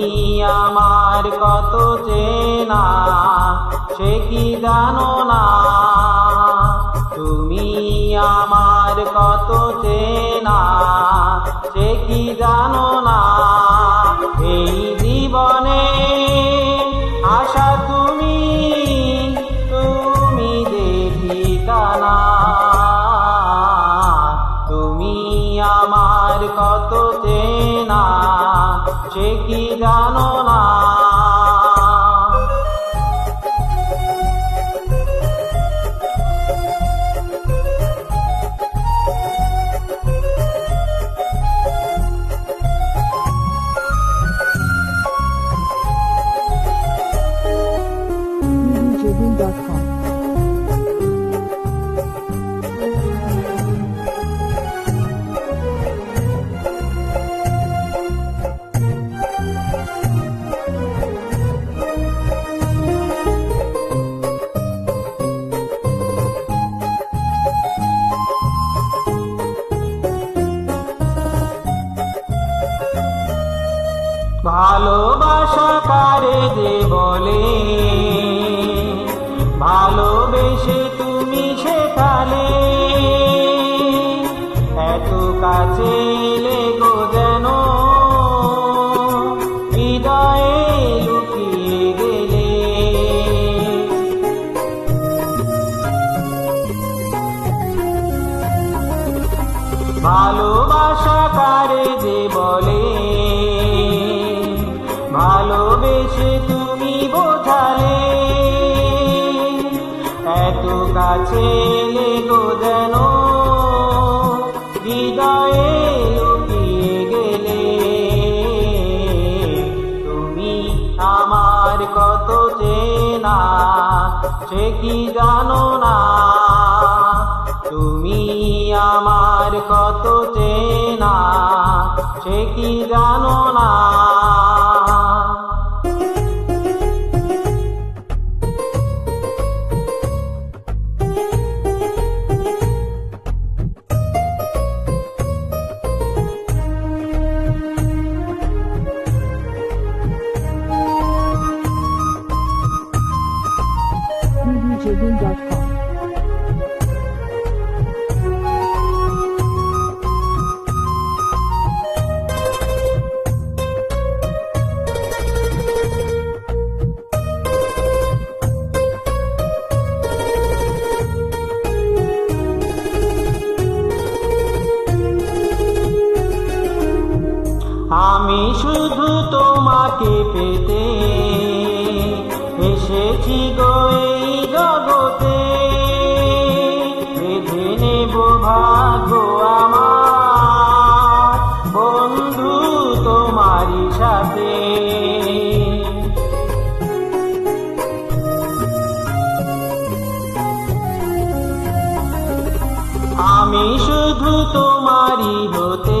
তুমি আমার কত চেনা, সে কি জানো না? তুমি আমার কত চেনা, সে কি জানো না? এই জীবনে আশা তুমি তুমি যে ঠিকানা কি ভালোবাসা কারে যে বলে? ভালোবেসে তুমি বোঝালে। এত কাছে লেগো যেন হৃদয়ে লুকিয়ে গেলে। তুমি আমার কত চেনা, সে কি জানো না? তুমি আমার কত চেনা সে কি জানো না BBJB.com. তোমাকে পেতে এসেছি গো এই জগতে। বেঁধে নেব ভাগ্য আমার। বন্ধু তোমারই সাথে। আমি শুধু তোমারই হতে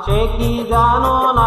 আমার কত চেনা সে কি জানো না